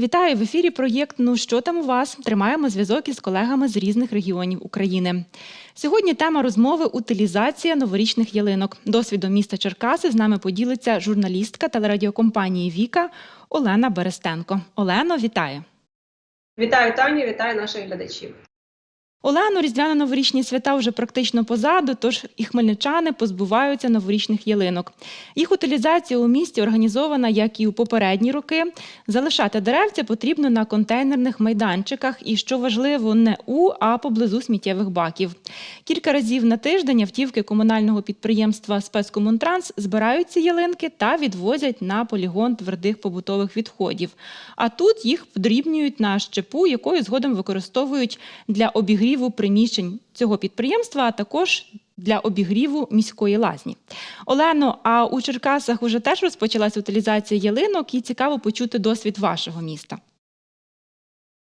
Вітаю в ефірі. Проєкт Ну що там у вас? Тримаємо зв'язок із колегами з різних регіонів України. Сьогодні тема розмови утилізація новорічних ялинок. Досвідом міста Черкаси з нами поділиться журналістка телерадіокомпанії Віка Олена Берестенко. Олено, вітаю! Вітаю Таню, вітаю наших глядачів. Олено, різдвяно-новорічні свята вже практично позаду, тож і хмельничани позбуваються новорічних ялинок. Їх утилізація у місті організована, як і у попередні роки. Залишати деревця потрібно на контейнерних майданчиках і, що важливо, не у, а поблизу сміттєвих баків. Кілька разів на тиждень автівки комунального підприємства «Спецкомунтранс» збирають ці ялинки та відвозять на полігон твердих побутових відходів. А тут їх подрібнюють на щепу, якою згодом використовують для обігріву приміщень цього підприємства, а також для обігріву міської лазні. Олено, а у Черкасах вже теж розпочалася утилізація ялинок, і цікаво почути досвід вашого міста.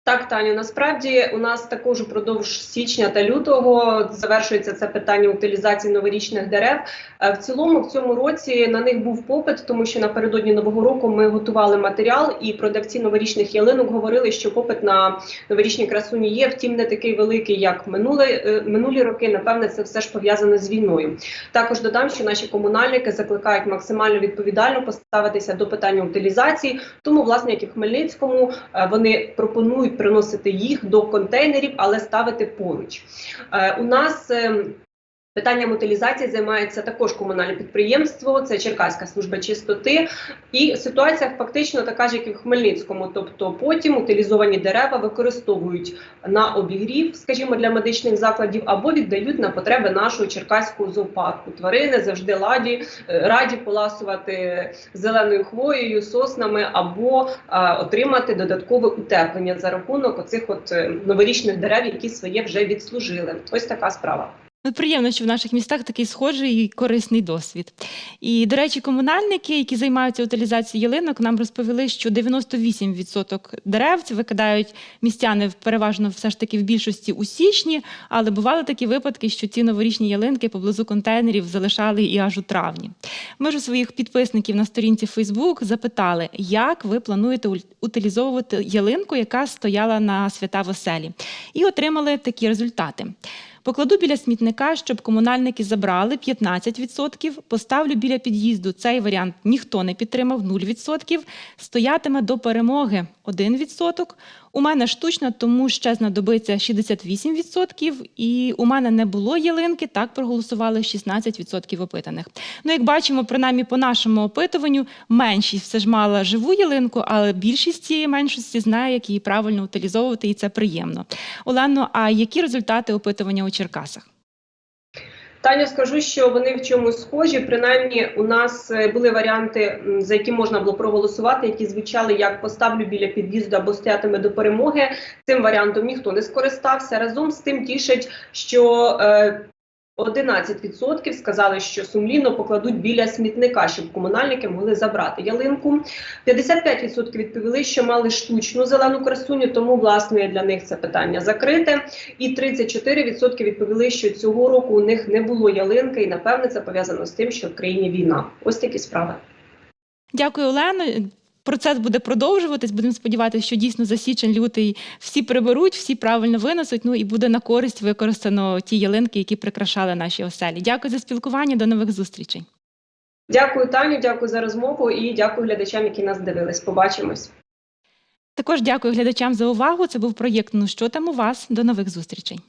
Так, Таню, насправді у нас також упродовж січня та лютого завершується це питання утилізації новорічних дерев. Е, В цілому, в цьому році на них був попит, тому що напередодні нового року ми готували матеріал, і продавці новорічних ялинок говорили, що попит на новорічні красуні є. Втім, не такий великий, як минулі, е, минулі роки. Напевне, це все ж пов'язане з війною. Також додам, що наші комунальники закликають максимально відповідально поставитися до питання утилізації. Тому, власне, як і в Хмельницькому, е, вони пропонують приносити їх до контейнерів, але ставити поруч. Е, У нас е, Питанням утилізації займається також комунальне підприємство, це Черкаська служба чистоти. І ситуація фактично така ж, як і в Хмельницькому. Тобто потім утилізовані дерева використовують на обігрів, скажімо, для медичних закладів, або віддають на потреби нашого черкаського зоопарку. Тварини завжди ладі, е, раді поласувати зеленою хвоєю, соснами, або е, отримати додаткове утеплення за рахунок оцих от е, новорічних дерев, які своє вже відслужили. Ось така справа. Ну, приємно, що в наших містах такий схожий і корисний досвід. І, до речі, комунальники, які займаються утилізацією ялинок, нам розповіли, що 98% дерев викидають містяни переважно все ж таки в більшості у січні, але бували такі випадки, що ці новорічні ялинки поблизу контейнерів залишали і аж у травні. Ми ж у своїх підписників на сторінці Facebook запитали, як ви плануєте утилізовувати ялинку, яка стояла на свята в оселі, і отримали такі результати. Покладу біля смітника, щоб комунальники забрали 15%, поставлю біля під'їзду. Цей варіант ніхто не підтримав 0%, стоятиме до перемоги 1%. У мене штучно, тому ще знадобиться 68%, і у мене не було ялинки, так проголосували 16% опитаних. Ну, як бачимо, принаймні по нашому опитуванню, меншість все ж мала живу ялинку, але більшість цієї меншості знає, як її правильно утилізовувати, і це приємно. Олено, а які результати опитування у Черкасах? Таню, скажу, що вони в чомусь схожі. Принаймні, у нас е, були варіанти, за які можна було проголосувати, які звучали як поставлю біля під'їзду або стоятиме до перемоги. Цим варіантом ніхто не скористався. Разом з тим тішить, що е, 11% сказали, що сумлінно покладуть біля смітника, щоб комунальники могли забрати ялинку. 55% відповіли, що мали штучну зелену красуню, тому власне для них це питання закрите. І 34% відповіли, що цього року у них не було ялинки, і напевне це пов'язано з тим, що в країні війна. Ось такі справи. Дякую, Олено. Процес буде продовжуватись. Будемо сподіватися, що дійсно за січень-лютий всі приберуть, всі правильно винесуть. Ну і буде на користь використано ті ялинки, які прикрашали наші оселі. Дякую за спілкування. До нових зустрічей. Дякую, Таню, дякую за розмову і дякую глядачам, які нас дивились. Побачимось. Також дякую глядачам за увагу. Це був проєкт Ну що там у вас? До нових зустрічей.